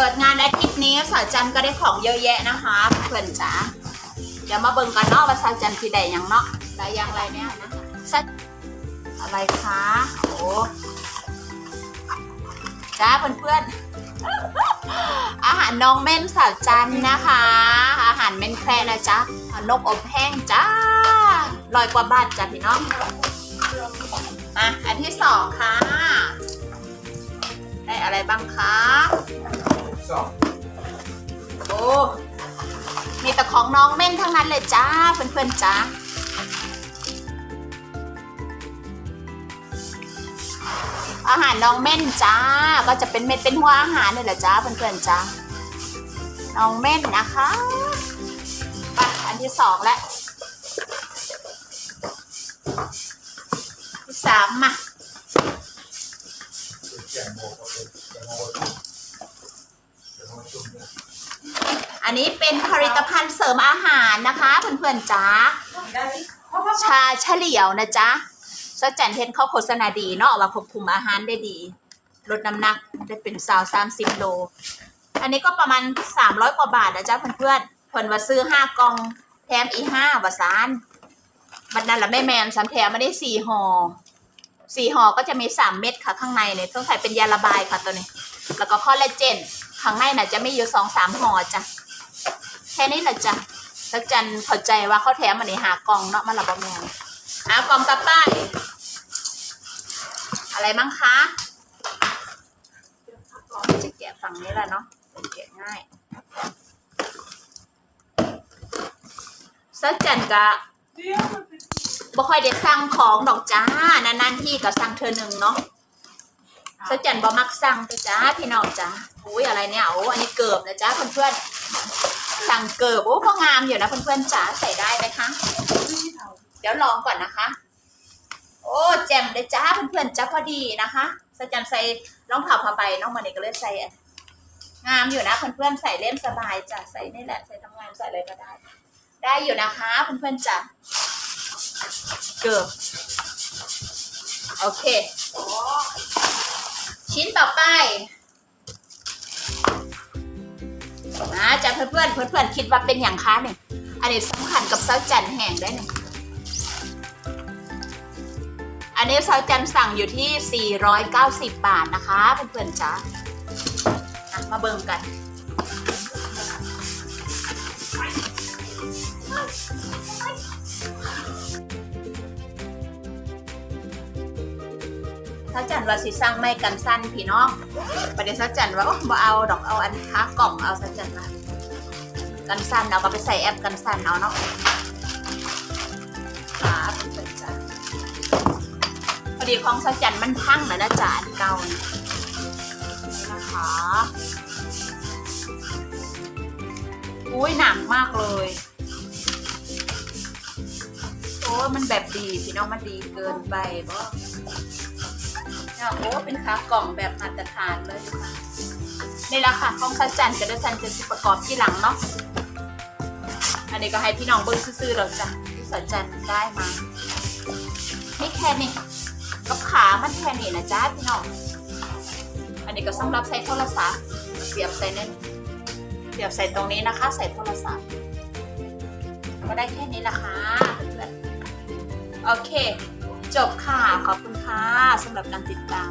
เปิดงานอาทิตย์นี้สาวจันก็ได้ของเยอะแยะนะคะเพื่อนจ๋าเดี๋ยวมาเบิ่งกันเนาะว่าสาวจันสีใดอย่างเนาะได้อย่างไรเนี่ยนะสักอะไรคะโอ้จ้าเพื่อนๆอาหารน้องเม่นสาวจันนะคะ อาหารเม่นแคร์นะจ๊ะนกอบแห้งจ้าลอยกว่าบาทจ้ะพี่น้องอะอันที่สองค่ะ ได้อะไรบ้างคะ สองโอ้มีแต่ของน้องเม่นทั้งนั้นเลยจ้าเพื่อนๆจ้าอาหารน้องเม่นจ้า ก็จะเป็นเม็ดเป็นหัวอาหารนี่แหละจ้าเพื่อนๆจ้าน้องเม่นนะคะไปอันที่สองแล้วที่สามมา แกงโมก็เป็นแกงโมแกงโมจุ่มเนี่ย อันนี้เป็นผลิตภัณฑ์เสริมอาหารนะคะเพื่อนๆจ้าชาเฉลียวนะจ๊ะสแจันเทนเขาโฆษณาดีเนาะว่าควบคุมอาหารได้ดี ลดน้ำหนักได้เป็นสาวสามสิบโล อันนี้ก็ประมาณสามร้อยกว่าบาทนะจ๊ะเพื่อนๆผลว่าซื้อห้ากล่องแถมอีห้าวาซานบัดนั้นละแม่แมนสันแถมมาได้สี่ห่อสี่ห่อก็จะมีสามเม็ดค่ะข้างในเนี่ยต้องใส่เป็นยาระบายค่ะตัวนี้ แล้วก็คอลลาเจนข้างในน่ะจะไม่อยู่สองสามห่อจ้ะ ค่นี้แหละจ้ะสักจันเข้าใจว่าเขาแถมมันนี่หากล่องเนาะมันละบะแมงหากล่องกับป้ายอะไรบ้างคะจะแกะฝั่งนี้แหละเนาะแกะง่ายสักจันกะบ่ค่อยได้สั่งของดอกจ้านานๆที่ก็สั่งเธอหนึ่งเนาะสักจันบ่มักสั่งตัวจ้าพี่น้องจ้าอุ้ยอะไรเนี่ยโอ้อันนี้เกือบนะจ้าเพื่อนๆ สั่งเกิบโอ้ก็งามอยู่นะเพื่อนๆจ๋าใส่ได้ไหมคะ เดี๋ยวลองก่อนนะคะ โอ้แจ่มเลยจ้าเพื่อนๆจ้าพอดีนะคะสจันใส่รองเท้าผ้าใบน้องมันนี่ก็เลยใส่งามอยู่นะเพื่อนๆใส่เล่นสบายจ้ะใส่นี่แหละใส่ทำงานใส่อะไรก็ได้ ได้อยู่นะคะเพื่อนๆจ้ะเกิบโอเค ชิ้นต่อไป นะจ้ะเพื่อนๆเพื่อนๆคิดว่าเป็นอย่างค้าเนี่ยอันนี้สำคัญกับเซาจันแห่งได้เนี่ยอันนี้เซาจันสั่งอยู่ที่ 490 บาทนะคะเพื่อนๆจ้าอะมาเบิ่งกันาจันว่าสิสั่งไม่กันสั้นพี่น้องประเดี๋ยวถ้าจันว่าโอ้บ่เอาดอกเอาอันค้ากล่องเอาซะจันว่ากันสั้นเอาก็ไปใส่แอปกันสั้นเอาเนาะค่ะเนๆจ้ะพอดีของซะจันมันพังนะนะจ๊ะอันเก่านี่นี่นะคะอุ้ยหนักมากเลยโอ้มันแบบดีพี่น้องมันดีเกินไปบ่ เนี่ยโอ้เป็นขากล่องแบบมาตรฐานเลยนะคะนี่แหละค่ะของสัจจันกับเดซันจะประกอบที่หลังเนาะอันนี้ก็ให้พี่น้องเบิ้งซื่อๆเราจ้ะที่สัจจันได้มานี่แค่นี้กับขามันแค่นี้นะจ๊ะพี่น้องอันนี้ก็สำหรับใส่โทรศัพท์เสียบใส่เน้นเสียบใส่ตรงนี้นะคะ ใส่โทรศัพท์ก็ได้แค่นี้ละค่ะเพื่อนๆโอเค จบค่ะ ขอบคุณค่ะสำหรับการติดตาม